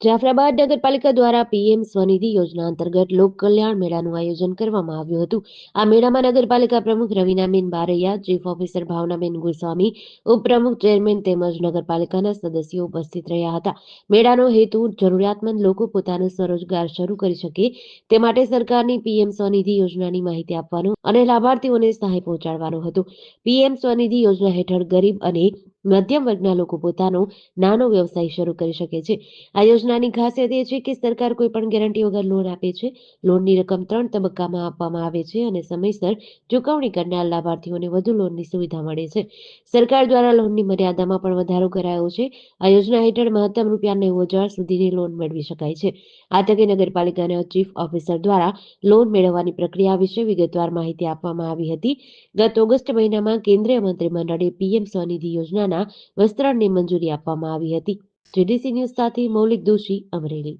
જાફરાબાદ નગરપાલિકા દ્વારા પીએમ સ્વનિધિ યોજના અંતર્ગત લોક કલ્યાણ મેળાનું આયોજન કરવામાં આવ્યું હતું. આ મેળામાં નગરપાલિકા પ્રમુખ રવિનાબેન બારૈયા, ચીફ ઓફિસર ભાવનાબેન ગોસ્વામી, ઉપપ્રમુખ ચેરમેન તેમજ નગરપાલિકાના સદસ્યો ઉપસ્થિત રહ્યા હતા. મેળાનો હેતુ જરૂરિયાતમંદ લોકો પોતાનો સ્વરોજગાર શરૂ કરી શકે તે માટે સરકારની પીએમ સ્વનિધિ યોજનાની માહિતી આપવાનો અને લાભાર્થીઓને સહાય પહોંચાડવાનો હતો. પીએમ સ્વનિધિ યોજના હેઠળ ગરીબ અને મધ્યમ વર્ગના લોકો પોતાનો નાનો વ્યવસાય શરૂ કરી શકે છે. આ યોજનાની ખાસિયત એ છે કે સરકાર કોઈ પણ ગેરંટી વગર લોન આપે છે. લોનની રકમ ત્રણ તબક્કામાં આપવામાં આવે છે અને સમયસર ચૂકવણી કરનાર લાભાર્થીઓને વધુ લોનની સુવિધા મળે છે. સરકાર દ્વારા લોનની મર્યાદામાં પણ વધારો કરાયો છે. આ યોજના હેઠળ મહત્તમ રૂપિયા નેવું હજાર સુધીની લોન મેળવી શકાય છે. આ તકે નગરપાલિકાના ચીફ ઓફિસર દ્વારા લોન મેળવવાની પ્રક્રિયા વિશે વિગતવાર માહિતી આપવામાં આવી હતી. ગત ઓગસ્ટ મહિનામાં કેન્દ્રીય મંત્રીમંડળે પીએમ સ્વનિધિ યોજનાના વિસ્તરણને મંજૂરી આપવામાં આવી હતી. જીડીસી ન્યૂઝ સાથે મૌલિક દોશી અમરેલી.